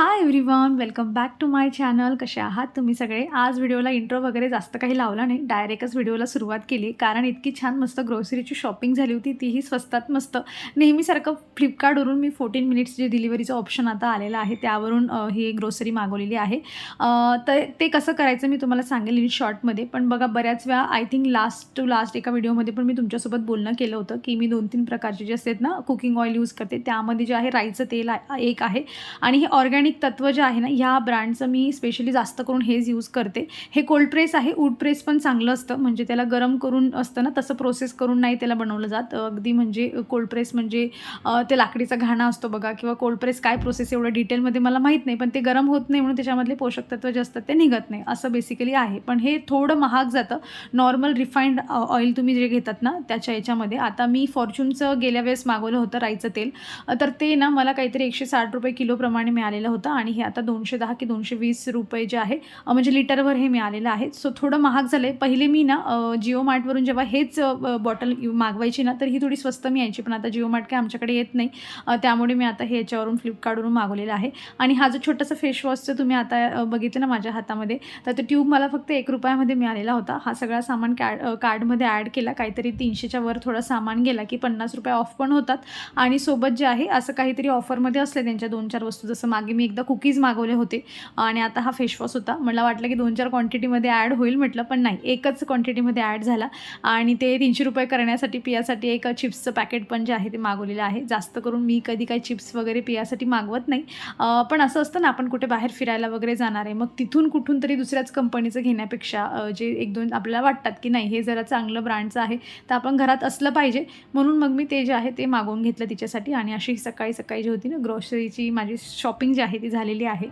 Hi everyone welcome back to my channel कसे आहात तुम्ही सगळे? आज व्हिडिओला इंट्रो वगैरे जास्त काही लावला नाही. डायरेक्टच व्हिडिओला सुरुवात केली. कारण इतकी छान मस्त ग्रोसरीची शॉपिंग झाली होती. तीही स्वस्तात मस्त. नेहमीसारखं फ्लिपकार्टवरून मी फोर्टीन मिनिट्स जे डिलिव्हरीचं ऑप्शन आता आलेलं आहे त्यावरून ही ग्रोसरी मागवलेली आहे. तर ते कसं करायचं मी तुम्हाला सांगेल इन शॉर्टमध्ये पण बघा बऱ्याच वेळा I think last to last एका व्हिडिओमध्ये पण मी तुमच्यासोबत बोलणं केलं होतं की मी दोन तीन प्रकारचे जे असतात ना कुकिंग ऑइल यूज करते. त्यामध्ये जे आहे राईचं तेल एक आहे. आणि हे ऑर्गॅनिक तत्व जे आहे ना ह्या ब्रँडचं मी स्पेशली जास्त करून हेच यूज करते. हे कोल्ड प्रेस आहे वूड प्रेस पण चांगलं असतं. म्हणजे त्याला गरम करून असतं ना तसं प्रोसेस करून नाही त्याला बनवलं जात. अगदी म्हणजे कोल्ड प्रेस म्हणजे ते लाकडीचा घाणा असतो बघा किंवा कोल्ड प्रेस काय प्रोसेस एवढं डिटेलमध्ये मला माहीत नाही पण ते गरम होत नाही म्हणून त्याच्यामधले पोषक तत्व जे असतात ते निघत नाही. असं बेसिकली आहे. पण हे थोडं महाग जातं. नॉर्मल रिफाईंड ऑइल तुम्ही जे घेतात ना त्याच्या याच्यामध्ये. आता मी फॉर्च्यूनचं गेल्या वेळेस मागवलं होतं राईचं तेल. तर ते ना मला काहीतरी एकशे साठ रुपये किलोप्रमाणे मिळालेलं होतं. आणि हे आता दोनशे दहा की दोनशे वीस रुपये जे आहे म्हणजे लिटरवर हे मिळालेलं आहे. सो थोडं महाग झालं आहे पहिले मी ना जिओ मार्टवरून जेव्हा हेच बॉटल मागवायची ना तर ही थोडी स्वस्त मिळायची. पण आता जिओ मार्ट काय आमच्याकडे येत नाही. त्यामुळे मी आता हे याच्यावरून फ्लिपकार्टवरून मागवलेलं आहे. आणि हा जो छोटासा फेशवॉशचं तुम्ही आता बघितलं ना माझ्या हातामध्ये तर ते ट्यूब मला फक्त एक रुपयामध्ये मिळालेला होता. हा सगळा सामान कॅड कार्डमध्ये ॲड केला. काहीतरी तीनशेच्या वर थोडा सामान गेला की पन्नास रुपये ऑफ पण होतात. आणि सोबत जे आहे असं काहीतरी ऑफरमध्ये असले त्यांच्या दोन चार वस्तू. जसं मागे मी एकदा कुकीज मागवले होते आणि आता हा फेशवॉश होता. मला वाटलं की दोन चार क्वांटिटीमध्ये ॲड होईल म्हटलं पण नाही. एकच क्वांटिटीमध्ये ॲड झाला आणि ते तीनशे रुपये करण्यासाठी पियासाठी एक चिप्सचं पॅकेट पण जे आहे ते मागवलेलं आहे. जास्त करून मी कधी काही चिप्स वगैरे पियासाठी मागवत नाही. पण असं असतं ना आपण कुठे बाहेर फिरायला वगैरे जाणार आहे मग तिथून कुठून तरी दुसऱ्याच कंपनीचं घेण्यापेक्षा जे एक दोन आपल्याला वाटतात की नाही हे जरा चांगलं ब्रँडचं आहे तर आपण घरात असलं पाहिजे. म्हणून मग मी ते जे आहे ते मागवून घेतलं तिच्यासाठी आणि अशी सकाळी सकाळी जी होती ना ग्रॉसरीची माझी शॉपिंग जी आहे ती झालेली आहे.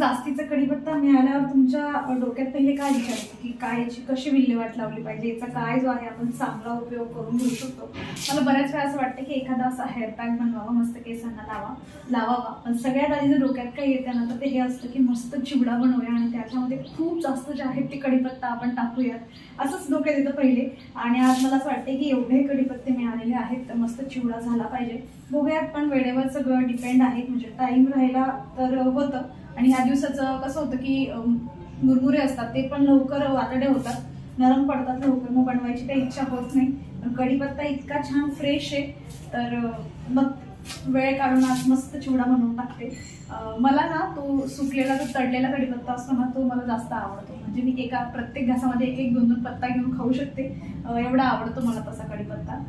जास्तीचा कढीपत्ता मिळाल्यावर तुमच्या डोक्यात पहिले काय विचार की काय याची कशी विल्हेवाट लावली पाहिजे? याचा काय जो आहे आपण चांगला उपयोग करून घेऊ शकतो? मला बऱ्याच वेळा असं वाटतं की एखादा असा हेअर पॅक बनवावा मस्त केसांना लावा लावावा. पण सगळ्यात आधी जर डोक्यात काय येते ना तर ते हे असतं की मस्त चिवडा बनवूया आणि त्याच्यामध्ये खूप जास्त जे आहेत ते कढीपत्ता आपण टाकूयात. असंच डोक्यात येतं पहिले. आणि आज मला असं वाटतं की एवढे कढीपत्ते मिळालेले आहेत तर मस्त चिवडा झाला पाहिजे. बघूयात पण वेळेवर सगळं डिपेंड आहे. म्हणजे टाईम राहिला तर होतं. आणि ह्या दिवसाचं कसं होतं की मुरमुरे असतात ते पण लवकर वातडे होतात. नरम पडतात लवकर मग बनवायची काही इच्छा होत नाही. पण कढीपत्ता इतका छान फ्रेश आहे तर मग वेळ काढून आज मस्त चिवडा बनवून टाकते. मला ना तो सुकलेला तो तडलेला कढीपत्ता असतो ना तो मला जास्त आवडतो. म्हणजे मी एका प्रत्येक घासामध्ये एक एक दोन दोन पत्ता घेऊन खाऊ शकते. एवढा आवडतो मला तसा कढीपत्ता.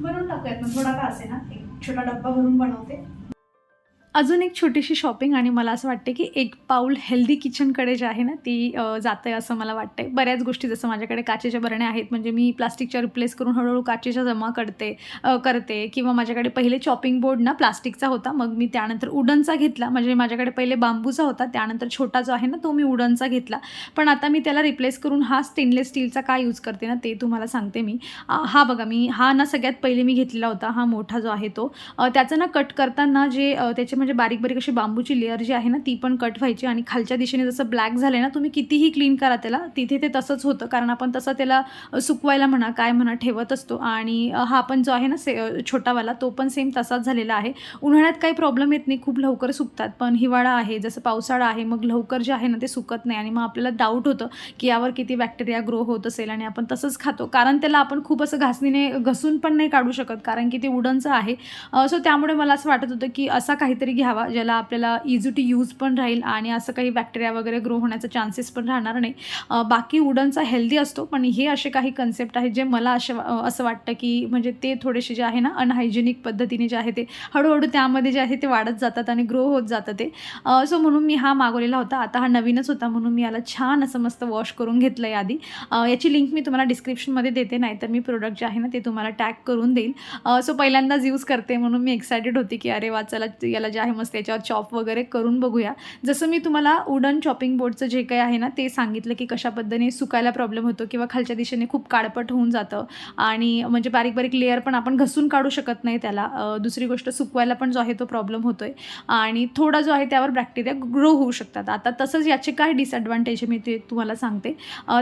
बनवून टाकूयात मग थोडा का असे ना एक छोटा डब्बा भरून बनवते. अजून एक छोटीशी शॉपिंग आणि मला असं वाटते की एक पाऊल हेल्दी किचनकडे जे आहे ना ती जातं आहे असं मला वाटते बऱ्याच गोष्टी जसं माझ्याकडे काचेच्या बरण्या आहेत म्हणजे मी प्लास्टिकच्या रिप्लेस करून हळूहळू काचेच्या जमा करते करते. किंवा माझ्याकडे पहिले चॉपिंग बोर्ड ना प्लास्टिकचा होता मग मी त्यानंतर उडनचा घेतला. म्हणजे माझ्याकडे पहिले बांबूचा होता त्यानंतर छोटा जो आहे ना तो मी उडनचा घेतला. पण आता मी त्याला रिप्लेस करून हा स्टेनलेस स्टीलचा का यूज करते ना ते तुम्हाला सांगते मी. हा बघा मी हा ना सगळ्यात पहिले मी घेतलेला होता हा मोठा जो आहे तो. त्याचं ना कट करताना जे त्याचे म्हणजे बारीक बारीक अशी बांबूची लेअर जी आहे ना ती पण कट व्हायची आणि खालच्या दिशेने जसं ब्लॅक झालं ना तुम्ही कितीही क्लीन करा त्याला. तिथे ते तसंच होतं. कारण आपण तसं त्याला सुकवायला म्हणा काय म्हणा ठेवत असतो. आणि हा पण जो आहे ना से छोटावाला तो पण सेम तसाच झालेला आहे. उन्हाळ्यात काही प्रॉब्लेम येत नाही. खूप लवकर सुकतात. पण हिवाळा आहे जसं पावसाळा आहे मग लवकर जे आहे ना ते सुकत नाही. आणि मग आपल्याला डाऊट होतं की यावर किती बॅक्टेरिया ग्रो होत असेल आणि आपण तसंच खातो. कारण त्याला आपण खूप असं घासणीने घसून पण नाही काढू शकत. कारण की ते वुडनचं आहे. सो त्यामुळे मला असं वाटत होतं की असा काहीतरी घ्यावा ज्याला आपल्याला इझी टू यूज पण राहील आणि असं काही बॅक्टेरिया वगैरे ग्रो होण्याचा चान्सेस पण राहणार नाही. बाकी वुडनचा हेल्दी असतो पण हे असे काही कन्सेप्ट आहेत जे मला असे असं वाटतं की म्हणजे ते थोडेसे जे आहे ना अनहायजेनिक पद्धतीने जे आहे ते हळूहळू त्यामध्ये जे आहे ते वाढत जातात आणि ग्रो होत जातं ते. सो म्हणून मी हा मागवलेला होता. आता हा नवीनच होता म्हणून मी याला छान असं मस्त वॉश करून घेतलं आहे आधी याची लिंक मी तुम्हाला डिस्क्रिप्शनमध्ये देते नाहीतर मी प्रोडक्ट जे आहे ना ते तुम्हाला टॅग करून देईल. सो पहिल्यांदाच यूज करते म्हणून मी एक्सायटेड होते की अरे वा चला याला जे आहे मस्त याच्यावर चॉप वगैरे करून बघूया. जसं मी तुम्हाला वुडन चॉपिंग बोर्डचं जे काही आहे ना ते सांगितलं की कशा पद्धतीने सुकायला प्रॉब्लेम होतो किंवा खालच्या दिशेने खूप काळपट होऊन जातं. आणि म्हणजे बारीक बारीक लेअर पण आपण घसून काढू शकत नाही त्याला. दुसरी गोष्ट सुकवायला पण जो आहे तो प्रॉब्लेम होतो आहे आणि थोडा जो आहे त्यावर बॅक्टेरिया ग्रो होऊ शकतात. आता तसंच याचे काय डिसएडव्हान्टेज मी ते तुम्हाला सांगते.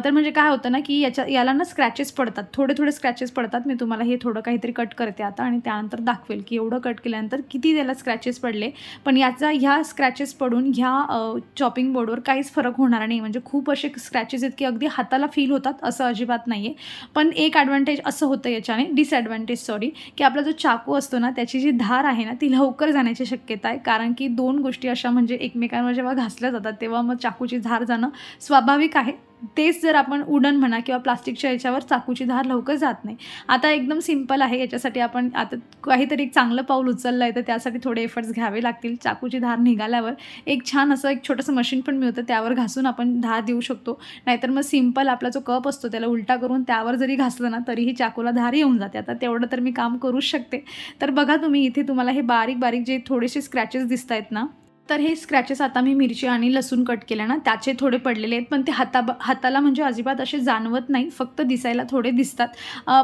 तर म्हणजे काय होतं ना की याच्या याला ना स्क्रॅचेस पडतात. थोडे थोडे स्क्रॅचेस पडतात. मी तुम्हाला हे थोडं काहीतरी कट करते आता आणि त्यानंतर दाखवेल की एवढं कट केल्यानंतर किती त्याला स्क्रॅचेस पडले. पण याचा ह्या स्क्रॅचेस पडून ह्या चॉपिंग बोर्डवर काहीच फरक होणार नाही. म्हणजे खूप असे स्क्रॅचेस आहेत की अगदी हाताला फील होतात असं अजिबात नाही आहे पण एक ॲडव्हान्टेज असं होतं याच्याने डिसॲडव्हान्टेज सॉरी की आपला जो चाकू असतो ना त्याची जी धार आहे ना ती लवकर जाण्याची शक्यता आहे. कारण की दोन गोष्टी अशा म्हणजे एकमेकांवर जेव्हा घासल्या जातात तेव्हा मग चाकूची धार जाणं स्वाभाविक आहे. तेच जर आपण उडन म्हणा किंवा प्लास्टिकच्या याच्यावर चाकूची धार लवकर जात नाही. आता एकदम सिंपल आहे याच्यासाठी आपण आता काहीतरी एक चांगलं पाऊल उचललं आहे तर त्यासाठी थोडे एफर्ट्स घ्यावे लागतील. चाकूची धार निघाल्यावर एक छान असं एक छोटंसं मशीन पण मिळतं त्यावर घासून आपण धार देऊ शकतो. नाहीतर मग सिंपल आपला जो कप असतो त्याला उलटा करून त्यावर जरी घासलं ना तरीही चाकूला धार येऊन जाते. आता तेवढं तर मी काम करूच शकते. तर बघा तुम्ही इथे तुम्हाला हे बारीक बारीक जे थोडेसे स्क्रॅचेस दिसत आहेत ना तर हे स्क्रॅचेस आता मी मिरची आणि लसूण कट केल्या ना त्याचे थोडे पडलेले आहेत. पण ते हाता हाताला म्हणजे अजिबात असे जाणवत नाही फक्त दिसायला थोडे दिसतात.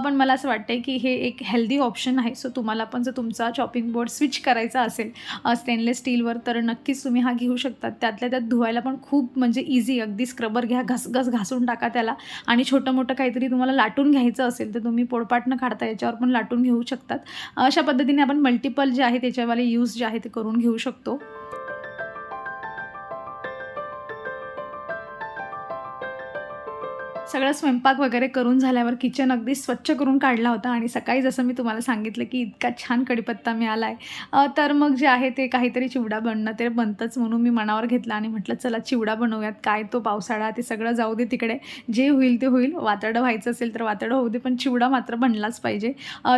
पण मला असं वाटतं की हे एक हेल्दी ऑप्शन आहे. सो तुम्हाला पण जर तुमचा चॉपिंग बोर्ड स्विच करायचा असेल स्टेनलेस स्टीलवर तर नक्कीच तुम्ही हा घेऊ शकता. त्यातल्या त्यात धुवायला पण खूप म्हणजे इझी अगदी स्क्रबर घ्या घस घस घासून टाका त्याला. आणि छोटं मोठं काहीतरी तुम्हाला लाटून घ्यायचं असेल तर तुम्ही पोळपाट न काढता याच्यावर पण लाटून घेऊ शकतात. अशा पद्धतीने आपण मल्टिपल जे आहे त्याच्यावाले यूज जे आहे ते करून घेऊ शकतो. सगळं स्वयंपाक वगैरे करून झाल्यावर किचन अगदी स्वच्छ करून काढला होता आणि सकाळी जसं मी तुम्हाला सांगितलं की इतका छान कढीपत्ता मिळाला आहे तर मग जे आहे ते काहीतरी चिवडा बनणं ते बनतंच म्हणून मी मनावर घेतलं आणि म्हटलं चला चिवडा बनवूयात. काय तो पावसाळा ते सगळं जाऊ दे तिकडे. जे होईल ते होईल. वातडं व्हायचं असेल तर वातडं होऊ दे पण चिवडा मात्र बनलाच पाहिजे.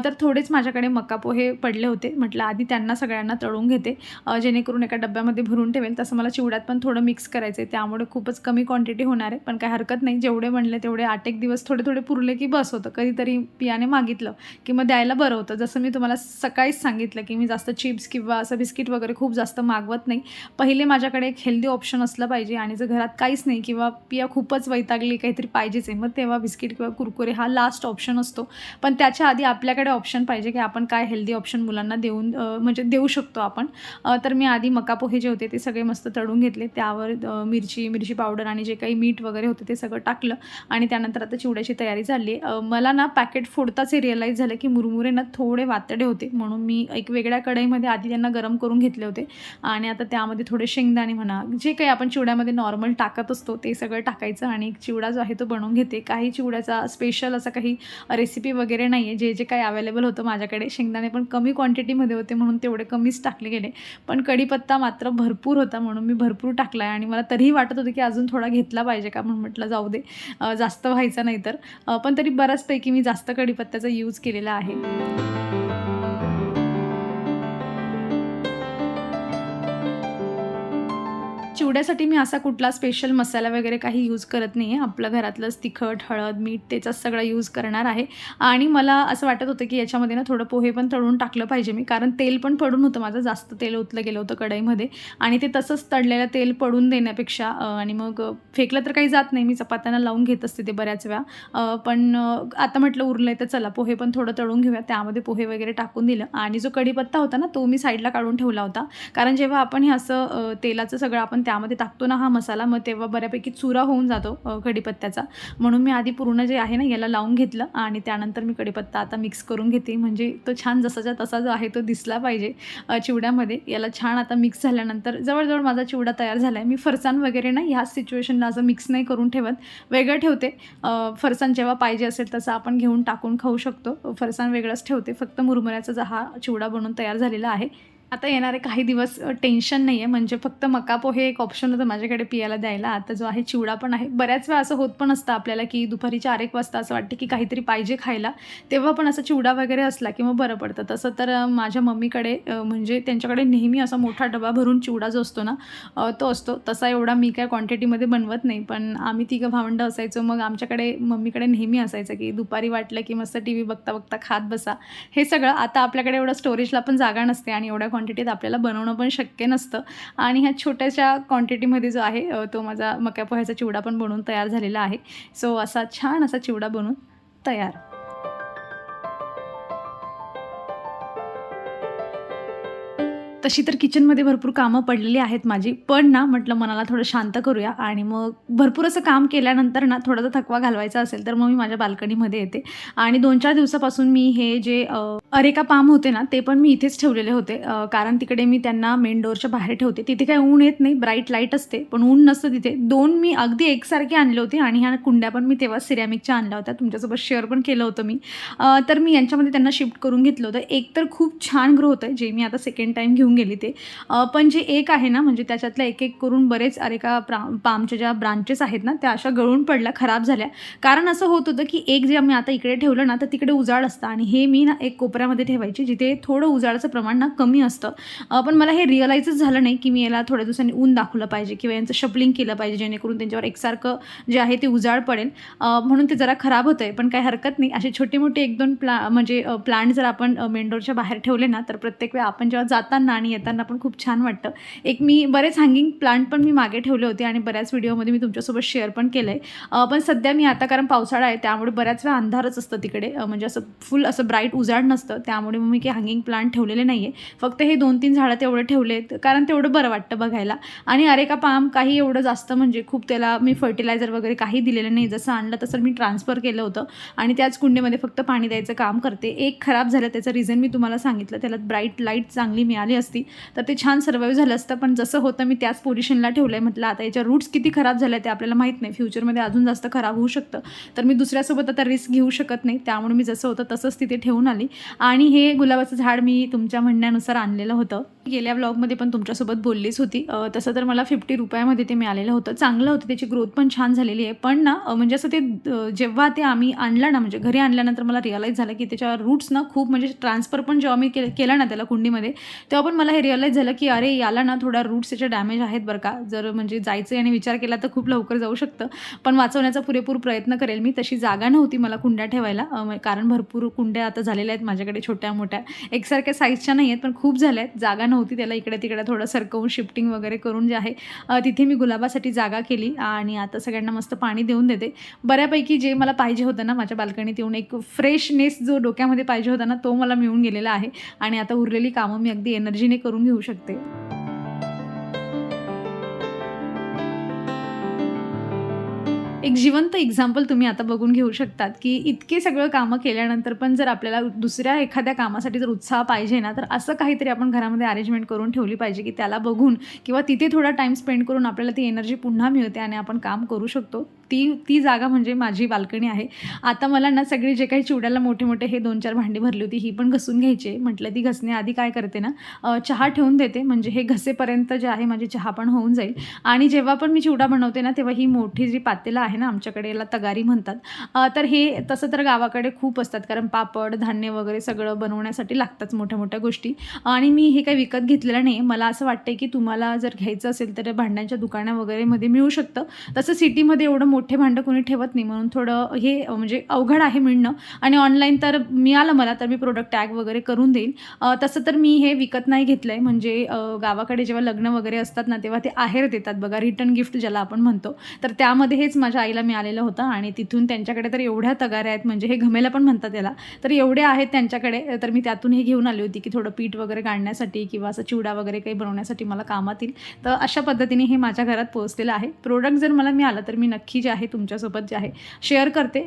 तर थोडेच माझ्याकडे मका पोहे पडले होते. म्हटलं आधी त्यांना सगळ्यांना तळून घेते. जेणेकरून एका डब्यामध्ये भरून ठेवेल. तसं मला चिवड्यात पण थोडं मिक्स करायचं आहे त्यामुळे खूपच कमी क्वांटिटी होणार आहे. पण काय हरकत नाही. जेवढे बनले तेवढे आठ एक दिवस थोडे थोडे पुरले की बस होतं. कधीतरी पियाने मागितलं की मग द्यायला बरं होतं. जसं मी तुम्हाला सकाळीच सांगितलं की मी जास्त चिप्स किंवा असं बिस्किट वगैरे खूप जास्त मागवत नाही. पहिले माझ्याकडे एक हेल्दी ऑप्शन असलं पाहिजे आणि जर घरात काहीच नाही किंवा पिया खूपच वैतागली काहीतरी पाहिजेच आहे मग तेव्हा बिस्किट किंवा कुरकुरे हा लास्ट ऑप्शन असतो. पण त्याच्या आधी आपल्याकडे ऑप्शन पाहिजे की आपण काय हेल्दी ऑप्शन मुलांना देऊन म्हणजे देऊ शकतो आपण. तर मी आधी मका पोहे जे होते ते सगळे मस्त तळून घेतले. त्यावर मिरची मिरची पावडर आणि जे काही मीठ वगैरे होते ते सगळं टाकलं. आणि त्यानंतर आता चिवड्याची तयारी झाली. मला ना पॅकेट फोडताच हे रिअलाईज झालं की मुरमुरे ना थोडे वातडे होते. म्हणून मी एक वेगळ्या कढईमध्ये आधी त्यांना गरम करून घेतले होते. आणि आता त्यामध्ये थोडे शेंगदाणे म्हणा जे काही आपण चिवड्यामध्ये नॉर्मल टाकत असतो ते सगळं टाकायचं आणि एक चिवडा जो आहे तो बनवून घेते. काही चिवड्याचा स्पेशल असा काही रेसिपी वगैरे नाही आहे जे जे काही अवेलेबल होतं माझ्याकडे. शेंगदाणे पण कमी क्वांटिटीमध्ये होते म्हणून तेवढे कमीच टाकले गेले. पण कढीपत्ता मात्र भरपूर होता म्हणून मी भरपूर टाकला आहे आणि मला तरीही वाटत होतं की अजून थोडा घेतला पाहिजे का म्हणून म्हटलं जाऊ दे. जास्त व्हायचा नाही तर पण तरी बऱ्याचपैकी मी जास्त कढीपत्त्याचा यूज केलेला आहे. चिवड्यासाठी मी असा कुठला स्पेशल मसाला वगैरे काही यूज करत नाही आहे आपलं घरातलंच तिखट हळद मीठ त्याचाच सगळं यूज करणार आहे. आणि मला असं वाटत होतं की याच्यामध्ये ना थोडं पोहे पण तळून टाकलं पाहिजे मी कारण तेल पण पडून होतं माझं. जास्त तेल ओतलं गेलं होतं कढईमध्ये. आणि ते तसंच तळलेलं तेल पडून देण्यापेक्षा आणि मग फेकलं तर काही जात नाही. मी चपात्यांना लावून घेत असते ते बऱ्याच वेळा. पण आता म्हटलं उरलं आहे तर चला पोहे पण थोडं तळून घेऊया. त्यामध्ये पोहे वगैरे टाकून दिलं. आणि जो कढीपत्ता होता ना तो मी साईडला काढून ठेवला होता. कारण जेव्हा आपण हे असं तेलाचं सगळं आपण त्यामध्ये टाकतो ना हा मसाला मग तेव्हा बऱ्यापैकी चुरा होऊन जातो कढीपत्त्याचा. म्हणून मी आधी पूर्ण जे आहे ना याला लावून घेतलं आणि त्यानंतर मी कढीपत्ता आता मिक्स करून घेते. म्हणजे तो छान जसाच्या तसा जो आहे तो दिसला पाहिजे चिवड्यामध्ये. याला छान आता मिक्स झाल्यानंतर जवळजवळ माझा चिवडा तयार झाला आहे मी फरसाण वगैरे ना ह्याच सिच्युएशनला असं मिक्स नाही करून ठेवत. वेगळं ठेवते. फरसाण जेव्हा पाहिजे असेल तसं आपण घेऊन टाकून खाऊ शकतो. फरसाण वेगळंच ठेवते. फक्त मुरमुऱ्याचा हा चिवडा बनवून तयार झालेला आहे. आता येणारे काही दिवस टेन्शन नाही आहे म्हणजे फक्त मका पोहे एक ऑप्शन होतं माझ्याकडे पियाला द्यायला. आता जो आहे चिवडा पण आहे. बऱ्याच वेळा असं होत पण असतं आपल्याला की दुपारी चार एक वाजता असं वाटतं की काहीतरी पाहिजे खायला. तेव्हा पण असं चिवडा वगैरे असला की मग बरं पडतं. तसं तर माझ्या मम्मीकडे म्हणजे त्यांच्याकडे नेहमी असा मोठा डबा भरून चिवडा जो असतो ना तो असतो. तसा एवढा मी काय क्वांटिटीमध्ये बनवत नाही. पण आम्ही तिघं भावंडं असायचो. मग आमच्याकडे मम्मीकडे नेहमी असायचं की दुपारी वाटलं की मस्त टी व्ही बघता बघता खात बसा. हे सगळं आता आपल्याकडे एवढं स्टोरेजला पण जागा नसते आणि एवढ्या क्वांटिटीत आपल्याला बनवणं पण शक्य नसतं. आणि ह्या छोट्याशा क्वांटिटीमध्ये जो आहे तो माझा मक्या पोह्याचा चिवडा पण बनवून तयार झालेला आहे. सो असा छान असा चिवडा बनवून तयार. तशी तर किचनमध्ये भरपूर कामं पडलेली आहेत माझी. पण ना म्हटलं मनाला थोडं शांत करूया आणि मग भरपूर असं काम केल्यानंतर ना थोडासा थकवा घालवायचा असेल तर मग मी माझ्या बाल्कनीमध्ये येते. आणि दोन चार दिवसापासून मी हे जे अरेका पाम होते ना ते पण मी इथेच ठेवलेले होते. कारण तिकडे मी त्यांना मेन डोअरच्या बाहेर ठेवते. तिथे काही ऊन येत नाही ब्राईट लाइट असते पण ऊन नसतं तिथे. दोन मी अगदी एकसारखे आणले होते आणि ह्या कुंड्या पण मी तेव्हा सिरॅमिकच्या आणल्या होत्या. तुमच्यासोबत शेअर पण केलं होतं मी. तर मी यांच्यामध्ये त्यांना शिफ्ट करून घेतलं होतं. एक तर खूप छान ग्रो होतं जे मी आता सेकंड टाईम घेऊन गेली ते. पण जे एक आहे ना म्हणजे त्याच्यातल्या एक एक करून बरेच अरेका प्रा पामच्या ज्या ब्रांचेस आहेत ना त्या अशा गळून पडल्या खराब झाल्या. कारण असं होत होतं की एक जे मी आता इकडे ठेवलं ना तर तिकडे उजाड असतं आणि हे मी ना एक कोपऱ्यामध्ये ठेवायची जिथे थोडं उजाडाचं प्रमाण ना कमी असतं. पण मला हे रिअलाईजच झालं नाही की मी याला थोड्या दिवसांनी ऊन दाखवलं पाहिजे किंवा यांचं शपलिंग केलं पाहिजे जेणेकरून त्यांच्यावर एकसारखं जे आहे ते उजाड पडेल. म्हणून ते जरा खराब होतं आहे पण काही हरकत नाही. असे छोटे मोठे एक दोन प्ला म्हणजे प्लांट जर आपण मेंडोरच्या बाहेर ठेवले ना तर प्रत्येक वेळा आपण जेव्हा जाताना आणि येताना पण खूप छान वाटतं. एक मी बरेच हँगिंग प्लांट पण मी मागे ठेवले होते आणि बऱ्याच व्हिडिओमध्ये मी तुमच्यासोबत शेअर पण केलं आहे पण सध्या मी आता कारण पावसाळा आहे त्यामुळे बऱ्याच वेळा अंधारच असतं तिकडे. म्हणजे असं फुल असं ब्राईट उजाड नसतं त्यामुळे मग मी काही हँगिंग प्लांट ठेवलेले नाही आहे फक्त हे दोन तीन झाडं तेवढे ठेवलेत कारण तेवढं बरं वाटतं बघायला. आणि अरे का पाम काही एवढं जास्त म्हणजे खूप त्याला मी फर्टिलायझर वगैरे काही दिलेलं नाही. जसं आणलं तसं मी ट्रान्सफर केलं होतं. आणि त्याच कुंडीमध्ये फक्त पाणी द्यायचं काम करते. एक खराब झालं त्याचं रिझन मी तुम्हाला सांगितलं. त्याला ब्राईट लाइट चांगली मिळाली असं तर ते छान सर्वाईव्ह झालं असतं. पण जसं होतं मी त्याच पोझिशनला ठेवलं आहे म्हटलं आता याच्या रूट्स किती खराब झाल्या ते आपल्याला माहीत नाही. फ्युचरमध्ये अजून जास्त खराब होऊ शकतं. तर मी दुसऱ्यासोबत आता रिस्क घेऊ शकत नाही. त्यामुळे मी जसं होतं तसंच तिथे ठेवून आली. आणि हे गुलाबाचं झाड मी तुमच्या म्हणण्यानुसार आणलेलं होतं. गेल्या ब्लॉगमध्ये पण तुमच्यासोबत बोललीच होती. तसं तर मला फिफ्टी रुपयामध्ये ते मिळालेलं होतं. चांगलं होतं. त्याची ग्रोथ पण छान झालेली आहे. पण ना म्हणजे असं ते जेव्हा ते आम्ही आणलं ना म्हणजे घरी आणल्यानंतर मला रिअलाईज झालं की त्याच्या रूट्स ना खूप म्हणजे ट्रान्सफर पण जेव्हा मी केलं केलं ना त्याला कुंडीमध्ये तेव्हा पण मला हे रिअलाईज झालं की अरे याला ना थोडा रूट्स याच्या डॅमेज आहेत बरं का. जर म्हणजे जायचं आणि विचार केला तर खूप लवकर जाऊ शकतं. पण वाचवण्याचा पुरेपूर प्रयत्न करेल मी. तशी जागा नव्हती मला कुंड्या ठेवायला. कारण भरपूर कुंड्या आता झालेल्या आहेत माझ्याकडे छोट्या मोठ्या. एकसारख्या साईजच्या नाही आहेत पण खूप झाल्या आहेत. जागा नव्हती त्याला. इकडे तिकडे थोडं सरकवून शिफ्टिंग वगैरे करून जे आहे तिथे मी गुलाबासाठी जागा केली. आणि आता सगळ्यांना मस्त पाणी देऊन देते. बऱ्यापैकी जे मला पाहिजे होतं ना माझ्या बाल्कनीत येऊन एक फ्रेशनेस जो डोक्यामध्ये पाहिजे होता ना तो मला मिळून गेलेला आहे. आणि आता उरलेली कामं मी अगदी एनर्जी काळजीने करून घेऊ शकते. एक जिवंत एक्झाम्पल तुम्ही आता बघून घेऊ शकतात की इतके सगळं कामं केल्यानंतर पण जर आपल्याला दुसऱ्या एखाद्या कामासाठी जर उत्साह पाहिजे ना तर असं काहीतरी आपण घरामध्ये अरेंजमेंट करून ठेवली पाहिजे की त्याला बघून किंवा तिथे थोडा टाईम स्पेंड करून आपल्याला ती एनर्जी पुन्हा मिळते आणि आपण काम करू शकतो. ती ती जागा म्हणजे माझी बाल्कनी आहे. आता मला ना सगळी जे काही चिवड्याला मोठे मोठे हे दोन चार भांडी भरली होती ही पण घसून घ्यायची आहे. म्हटलं ती घसण्याआधी काय करते ना चहा ठेवून देते. म्हणजे हे घसेपर्यंत जे आहे माझी चहा पण होऊन जाईल. आणि जेव्हा पण मी चिवडा बनवते ना तेव्हा ही मोठी जी पातेलं आहे ना आमच्याकडे याला तगारी म्हणतात. तर हे तसं तर गावाकडे खूप असतात. कारण पापड धान्य वगैरे सगळं बनवण्यासाठी लागतात मोठ्या मोठ्या गोष्टी. आणि मी हे काही विकत घेतलेलं नाही. मला असं वाटतं की तुम्हाला जर घ्यायचं असेल तर भांड्यांच्या दुकाना वगैरेमध्ये मिळू शकतं. तसं सिटीमध्ये एवढं मोठे भांडं कोणी ठेवत नाही म्हणून थोडं हे म्हणजे अवघड आहे मिळणं. आणि ऑनलाईन तर मिळालं मला तर मी प्रोडक्ट टॅग वगैरे करून देईन. तसं तर मी हे विकत नाही घेतलं आहे म्हणजे गावाकडे जेव्हा लग्न वगैरे असतात ना तेव्हा ते आहेर देतात. बघा रिटर्न गिफ्ट ज्याला आपण म्हणतो. तर त्यामध्ये हेच माझ्या आईला मिळालेलं होतं. आणि तिथून त्यांच्याकडे तर एवढ्या तगाऱ्या आहेत. म्हणजे हे घमेला पण म्हणतात त्याला तर एवढे आहेत त्यांच्याकडे. तर मी त्यातून हे घेऊन आली होती की थोडं पीठ वगैरे काढण्यासाठी किंवा असं चिवडा वगैरे काही बनवण्यासाठी मला कामात येईल. तर अशा पद्धतीने हे माझ्या घरात पोहोचलेलं आहे. प्रोडक्ट जर मला मिळालं तर मी नक्की जे आहे तुमच्यासोबत जे आहे शेअर करते.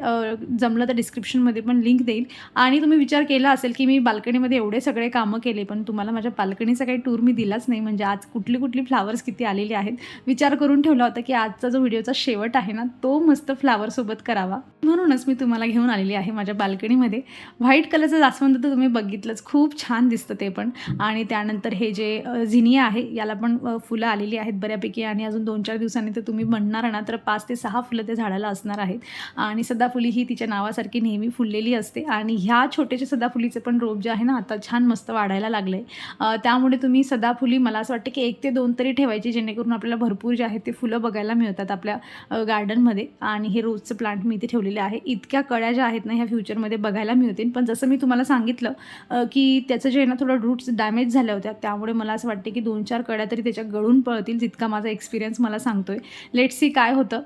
जमलं तर डिस्क्रिप्शनमध्ये पण लिंक देईल. आणि तुम्ही विचार केला असेल की मी बाल्कनीमध्ये एवढे सगळे कामं केले पण तुम्हाला माझ्या बाल्कनीचा काही टूर मी दिलाच नाही. म्हणजे आज कुठली कुठली फ्लावर्स किती आलेले आहेत? विचार करून ठेवला होता की आजचा जो व्हिडिओचा शेवट आहे ना तो मस्त फ्लावरसोबत करावा. म्हणूनच मी तुम्हाला घेऊन आलेली आहे माझ्या बाल्कनीमध्ये. व्हाईट कलरचं जास्वंद तर तुम्ही बघितलंच. खूप छान दिसतं ते पण. आणि त्यानंतर हे जे झिनिया आहे याला पण फुलं आलेली आहेत बऱ्यापैकी. आणि अजून दोन चार दिवसांनी तर तुम्ही म्हणणार ना तर पाच ते सहा फुलं त्या झाडाला असणार आहेत. आणि सदाफुली ही तिच्या नावासारखी नेहमी फुललेली असते. आणि ह्या छोटेसे सदाफुलीचे पण रोप जे आहे ना आता छान मस्त वाढायला लागलं आहे त्यामुळे तुम्ही सदाफुली मला असं वाटतं की एक ते दोन तरी ठेवायची जेणेकरून आपल्याला भरपूर जे आहे ते फुलं बघायला मिळतात आपल्या गार्डनमध्ये आणि हे रोजचं प्लांट मी इथे ठेवलेले आहे. इतक्या कळ्या ज्या आहेत ना ह्या फ्युचरमध्ये बघायला मिळतील. पण जसं मी तुम्हाला सांगितलं की त्याचं जे आहे ना थोडं रूट्स डॅमेज झाल्या होत्या. त्यामुळे मला असं वाटते की दोन चार कळ्या तरी त्याच्या गळून पळतील जितका माझा एक्सपिरियन्स मला सांगतोय. लेट सी काय होतं.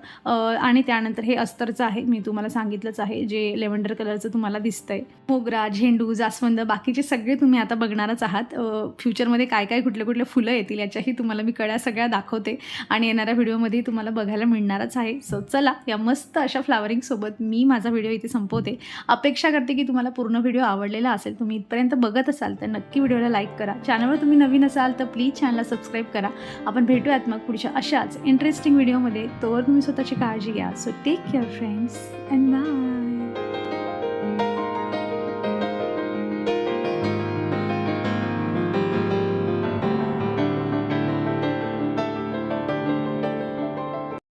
आणि त्यानंतर हे अस्तरचं आहे मी तुम्हाला सांगितलंच आहे जे लेव्हेंडर कलरचं तुम्हाला दिसतंय. मोगरा झेंडू जास्वंद बाकीचे सगळे तुम्ही आता बघणारच आहात. फ्युचरमध्ये काय काय कुठले कुठले फुलं येतील याच्याही तुम्हाला मी कळ्या सगळ्या दाखवते. आणि येणाऱ्या व्हिडिओमध्ये तुम्हाला बघायला मिळणारच आहे. सो चला या मस्त अशा फ्लावरिंगसोबत मी माझा व्हिडिओ इथे संपवते. अपेक्षा करते की तुम्हाला पूर्ण व्हिडिओ आवडलेला असेल तुम्ही इथपर्यंत बघत असाल तर नक्की व्हिडिओला लाईक करा. चॅनलवर तुम्ही नवीन असाल तर प्लीज चॅनलला सबस्क्राईब करा. आपण भेटूयात मग पुढच्या अशाच इंटरेस्टिंग व्हिडिओमध्ये तोवर तुम्ही स्वतःची काय घ्या so take care friends and bye